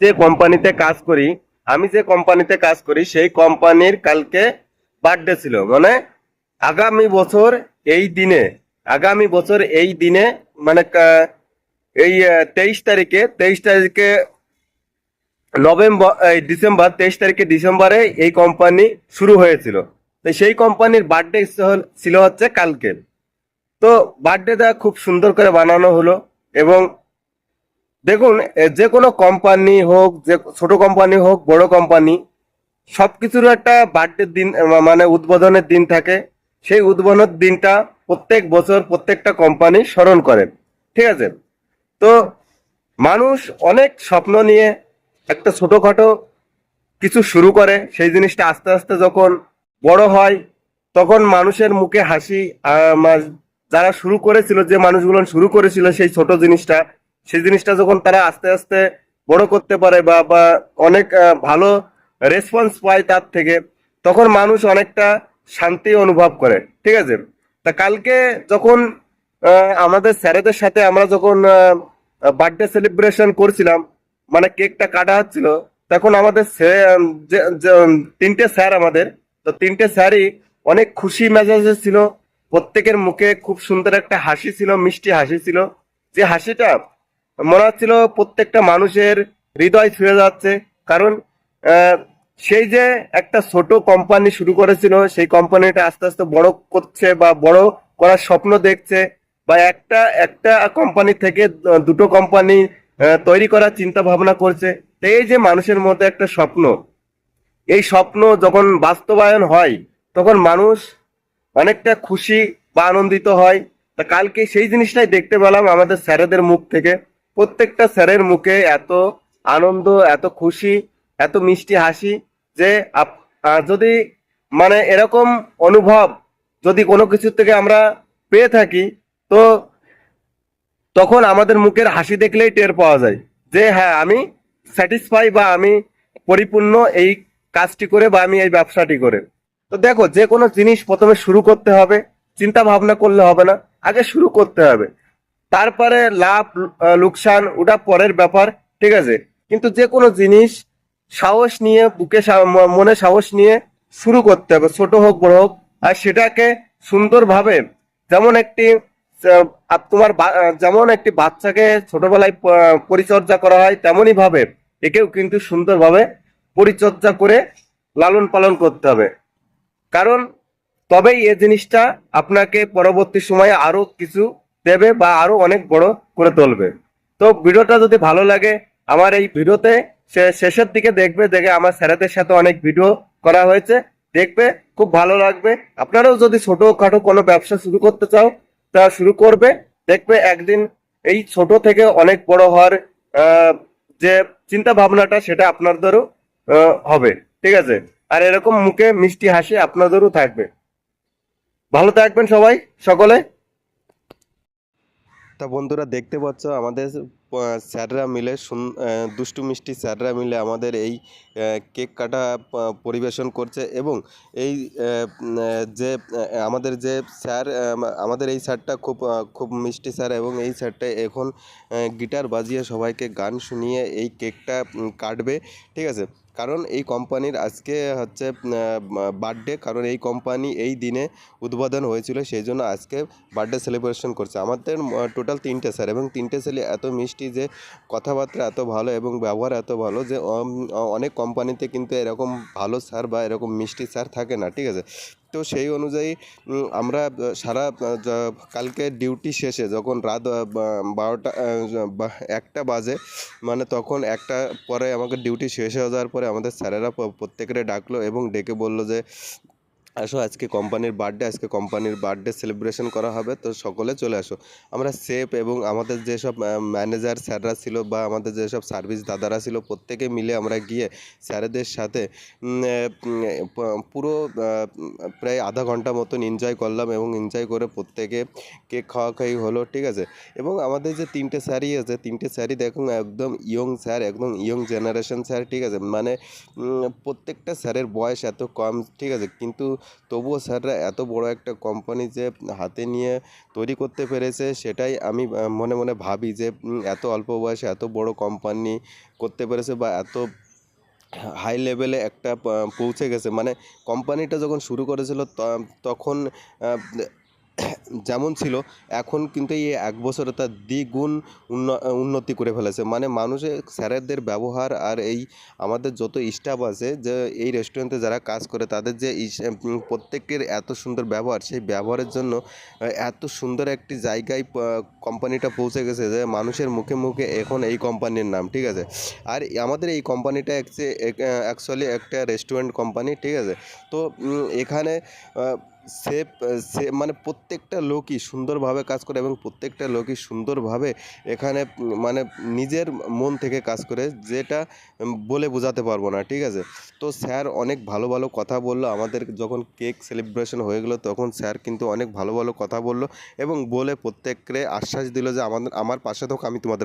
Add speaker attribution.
Speaker 1: যে কোম্পানিতে কাজ করি, আমি যে কোম্পানিতে কাজ করি, সেই কোম্পানির কালকে বার্থডে ছিল। মানে আগামী বছর এই দিনে, আগামী বছর এই দিনে মানে এই তেইশ তারিখে তেইশ তারিখে নভেম্বর ডিসেম্বর, তেইশ তারিখে ডিসেম্বরে এই কোম্পানি শুরু হয়েছিল। তো সেই কোম্পানির বার্থডে ছিল হচ্ছে কালকে। তো বার্থডেটা খুব সুন্দর করে বানানো হলো এবং দেখুন যে কোনো কোম্পানি হোক, যে ছোট কোম্পানি হোক, বড় কোম্পানি সবকিছুর একটা বার্থডে দিন মানে উদ্বোধনের দিন থাকে। সেই উদ্বোধনের দিনটা প্রত্যেক বছর প্রত্যেকটা কোম্পানি স্মরণ করে, ঠিক আছে? তো মানুষ অনেক স্বপ্ন নিয়ে একটা ছোটোখাটো কিছু শুরু করে, সেই জিনিসটা আস্তে আস্তে যখন বড় হয়, তখন মানুষের মুখে হাসি যারা শুরু করেছিল, যে মানুষগুলো শুরু করেছিল সেই ছোট জিনিসটা সেই জিনিসটা যখন তারা আস্তে আস্তে বড় করতে পারে বা বা অনেক ভালো রেসপন্স পায় তার থেকে, তখন মানুষ অনেকটা শান্তি অনুভব করে, ঠিক আছে? তা কালকে যখন আমাদের স্যারেদের সাথে আমরা যখন বার্থডে সেলিব্রেশন করছিলাম মানে কেকটা কাটা হচ্ছিল, তখন আমাদের তিনটে স্যার আমাদের, তো তিনটে স্যারই অনেক খুশি মেজাজে ছিল, প্রত্যেকের মুখে খুব সুন্দর একটা হাসি ছিল, মিষ্টি হাসি ছিল। যে হাসিটা মনে হচ্ছিল প্রত্যেকটা মানুষের হৃদয় ছুঁয়ে যাচ্ছে। কারণ সেই যে একটা ছোট কোম্পানি শুরু করেছিল, সেই কোম্পানিটা আস্তে আস্তে বড় করছে বা বড় করার স্বপ্ন দেখছে বা একটা একটা কোম্পানি থেকে দুটো কোম্পানি তৈরি করার চিন্তা ভাবনা করছে, এই যে মানুষের মধ্যে একটা স্বপ্ন, এই স্বপ্ন যখন বাস্তবায়ন হয়, তখন মানুষ অনেকটা খুশি বা আনন্দিত হয়। তা কালকে সেই জিনিসটাই দেখতে পেলাম আমাদের স্যারেদের মুখ থেকে। প্রত্যেকটা স্যারের মুখে এত আনন্দ, এত খুশি, এত মিষ্টি হাসি যে যদি মানে এরকম অনুভব যদি কোনো কিছু থেকে আমরা পেয়ে থাকি, তো তখন আমাদের মুখের হাসি দেখলেই টের পাওয়া যায় যে হ্যাঁ আমি স্যাটিসফাই বা আমি পরিপূর্ণ এই কাজটি করে বা আমি এই ব্যবসাটি করে। তো দেখো, যে কোনো জিনিস প্রথমে শুরু করতে হবে, চিন্তা ভাবনা করলে হবে না, আগে শুরু করতে হবে। তারপরে লাভ লোকসান, ওটা পরের ব্যাপার, ঠিক আছে? কিন্তু যে কোনো জিনিস সাহস নিয়ে, বুকে মনে সাহস নিয়ে শুরু করতে হবে, ছোট হোক, বড় হোক, আর সেটাকে সুন্দরভাবে যেমন একটি তোমার যেমন একটি বাচ্চাকে ছোটবেলায় পরিচর্যা করা হয় তেমনই ভাবে একেও কিন্তু সুন্দরভাবে পরিচর্যা করে লালন পালন করতে হবে। কারণ তবেই এ জিনিসটা আপনাকে পরবর্তী সময়ে আরও কিছু দেবে বা আরও অনেক বড় করে তুলবে। তো ভিডিওটা যদি ভালো লাগে, আমার এই ভিডিওতে সে- শেষের দিকে দেখবে, দেখে আমার স্যারেদের সাথে অনেক ভিডিও করা হয়েছে। দেখবে, খুব ভালো লাগবে। আপনারাও যদি ছোটখাটো কোনো ব্যবসা শুরু করতে চাও, তা শুরু করবে। দেখবে একদিন এই ছোট থেকে অনেক বড় হওয়ার যে চিন্তা ভাবনাটা সেটা আপনাদেরও হবে। ঠিক আছে? আর এরকম মুখে মিষ্টি হাসি আপনাদেরও থাকবে। ভালো থাকবেন সবাই, সকলে। তা বন্ধুরা দেখতে পাচ্ছ, আমাদের স্যাররা মিলে দুষ্টু মিষ্টি স্যাররা মিলে আমাদের এই কেক কাটা পরিবেশন করছে এবং এই যে আমাদের যে স্যার আমাদের এই স্যারটা খুব খুব মিষ্টি স্যার এবং এই স্যারটা এখন গিটার বাজিয়ে সবাইকে গান শুনিয়ে এই কেকটা কাটবে, ঠিক আছে? কারণ এই কোম্পানির আজকে হচ্ছে বার্থডে কারণ এই কোম্পানি এই দিনে উদ্বোধন হয়েছিল, সেই জন্য আজকে বার্থডে সেলিব্রেশন করছে। আমাদের টোটাল তিনটে স্যার এবং তিনটে ছেলে এত মিষ্টি যে কথাবার্তা এত ভালো এবং ব্যবহার এত ভালো যে অনেক কোম্পানিতে কিন্তু এরকম ভালো স্যার বা এরকম মিষ্টি স্যার থাকে না, ঠিক আছে? তো সেই অনুযায়ী আমরা সারা কালকে ডিউটি শেষে যখন রাত বারোটা একটা বাজে মানে তখন একটা পরে আমাকে ডিউটি শেষ হয়ে যাওয়ার পরে আমাদের স্যারেরা প্রত্যেকেরে ডাকলো এবং ডেকে বলল যে আসো, আজকে কোম্পানির বার্থডে আজকে কোম্পানির বার্থডে সেলিব্রেশন করা হবে, তো সকলে চলে আসো। আমরা সেফ এবং আমাদের যেসব ম্যানেজার স্যাররা ছিল বা আমাদের যেসব সার্ভিস দাদারা ছিল, প্রত্যেকে মিলে আমরা গিয়ে স্যারেদের সাথে পুরো প্রায় আধা ঘণ্টা মতন এনজয় করলাম এবং এনজয় করে প্রত্যেকে কেক খাওয়া খাওয়ি হলো, ঠিক আছে? এবং আমাদের যে তিনটে স্যারই আছে, তিনটে স্যারই দেখুন, একদম ইয়ং স্যার, একদম ইয়ং জেনারেশন স্যার, ঠিক আছে? মানে প্রত্যেকটা স্যারের বয়স এত কম, ঠিক আছে? কিন্তু তবুও স্যাররা এত বড় একটা কোম্পানি যে হাতে নিয়ে তৈরি করতে পেরেছে, সেটাই আমি মনে মনে ভাবি যে এত অল্প বয়সে এত বড় কোম্পানি করতে পেরেছে বা এত হাই লেভেলে একটা পৌঁছে গেছে। মানে কোম্পানিটা যখন শুরু করেছিল তখন যেমন ছিল, এখন কিন্তু এই এক বছরে তার দ্বিগুণ উন্ন- উন্নতি করে ফেলেছে। মানে মানুষের স্যারেদের ব্যবহার আর এই আমাদের যত স্টাফ আছে, যে এই রেস্টুরেন্টে যারা কাজ করে, তাদের যে প্রত্যেকের এত সুন্দর ব্যবহার, সেই ব্যবহারের জন্য এত সুন্দর একটি জায়গায় কোম্পানিটা পৌঁছে গেছে যে মানুষের মুখে মুখে এখন এই কোম্পানির নাম, ঠিক আছে? আর আমাদের এই কোম্পানিটা অ্যাকচুয়ালি একটা রেস্টুরেন্ট কোম্পানি ঠিক আছে? তো এখানে সেফ, সে মানে প্রত্যেকটা লোকই সুন্দরভাবে কাজ করে এবং প্রত্যেকটা লোকই সুন্দরভাবে এখানে মানে নিজের মন থেকে কাজ করে, যেটা বলে বোঝাতে পারব না, ঠিক আছে? তো স্যার অনেক ভালো ভালো কথা বলল, আমাদের যখন কেক সেলিব্রেশন হয়ে গেলো তখন স্যার কিন্তু অনেক ভালো ভালো কথা বলল এবং বলে প্রত্যেককে আশ্বাস দিল যে আমাদের, আমার পাশে থাকো আমি তোমাদের